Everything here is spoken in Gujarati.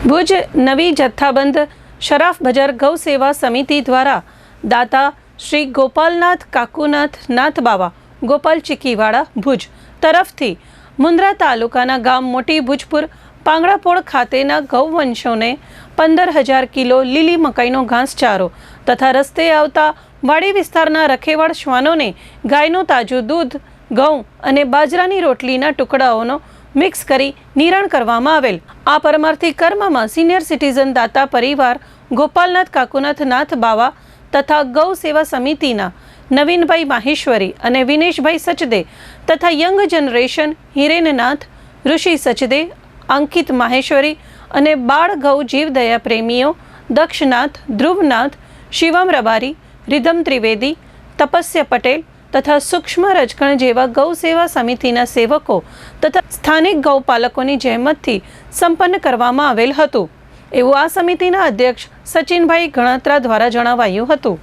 ભુજ નવી જથ્થાબંધ શરાફ બજાર ગૌ સેવા સમિતિ દ્વારા દાતા શ્રી ગોપાલનાથ કાકુનાથ નાથ બાવા, ગોપાલ ચીકીવાડા, ભુજ તરફથી મુન્દ્રા તાલુકાના ગામ મોટી ભુજપુર પાંગડાપોળ ખાતેના ગૌવંશોને પંદર હજાર કિલો લીલી મકાઈનો ઘાસચારો તથા રસ્તે આવતા વાડી વિસ્તારના રખેવાળ શ્વાનોને ગાયનું તાજું દૂધ, ઘઉં અને બાજરાની રોટલીના ટુકડાઓનો મિક્સ કરી નિરણ કરવામાં આવેલ. આ પરમાર્થી કર્મમાં સિનિયર સિટીઝન દાતા પરિવાર ગોપાલનાથ કાકુનાથ નાથ બાવા તથા ગૌ સેવા સમિતિના નવીનભાઈ માહેશ્વરી અને વિનેશભાઈ સચદે તથા યંગ જનરેશન હિરેનનાથ, ઋષિ સચદે, અંકિત માહેશ્વરી અને બાળ ગૌ જીવદયા પ્રેમીઓ દક્ષનાથ, ધ્રુવનાથ, શિવમ રબારી, રિધમ ત્રિવેદી, તપસ્ય પટેલ તથા સૂક્ષ્મ રજકણ જેવા ગૌ સેવા સમિતિના સેવકો તથા સ્થાનિક ગૌપાલકોની જહેમતથી સંપન્ન કરવામાં આવેલ હતું. એવું આ સમિતિના અધ્યક્ષ સચિનભાઈ ગણાત્રા દ્વારા જણાવાયું હતું.